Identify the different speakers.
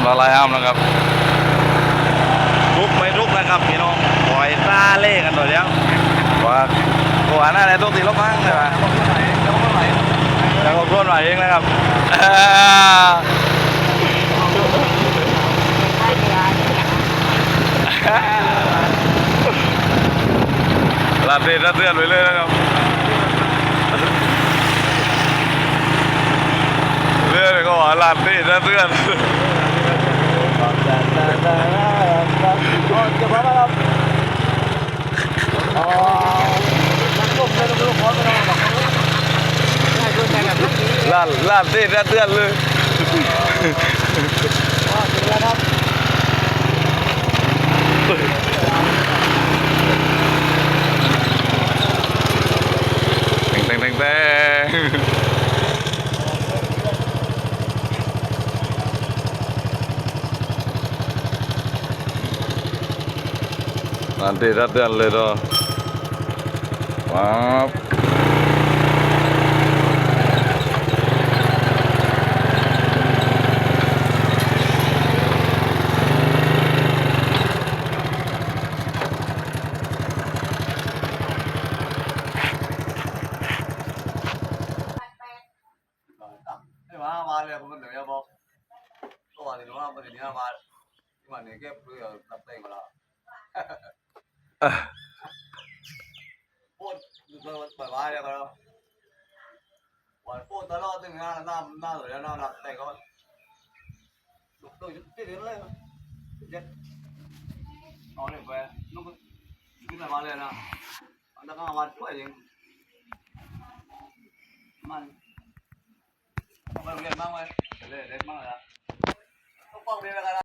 Speaker 1: ำละลายห้ามนะครับทุกไม่ทุกนะครับพี่น้องปล่อยซาเล่กันตัวเดียวว่าหัวหน้าไหนต้องตีลบมั้งใช่ไหมแล้วก็ร่วนมาเองนะครับลาดเต้นลาดเตือนไปเลยนะครับเรื่องก็ว่าลาดเต้นลาดเตือน
Speaker 2: จะพร้อมแล้วครับอ๋อนักลงเลยนักลงพร้อมแล้วบอกง่ายเกินไปแบบนี้
Speaker 1: ลาดลาดเต้นลาดเตือนเลย
Speaker 2: ว่าถึงแล้วครับ
Speaker 1: แตงแตงแตงลาดเต้นลาดเตือนเลยตัวว้าว
Speaker 2: ไอ้มามา เลยผมเดี๋ยวบอกตัวนี้ว่ามันนี้มาที่มันนี่เก็บเพื่อตัดเต็งมาแล้ว
Speaker 1: อะ
Speaker 2: พูดเปิดเปิดมาเดี๋ยวก็วันพูดตลอดถึงหน้าหน้าหน้าเลยหน้าหนักแต่ก็ลุกตัวยุติเลยเจ็ดเอาเลยไปลุกขึ้นมาเลยนะอันนั้นก็มาช่วยเองมัน มันเรียนมากไหมเรียนเรียนมากเลยต้องป้องเรียนกัน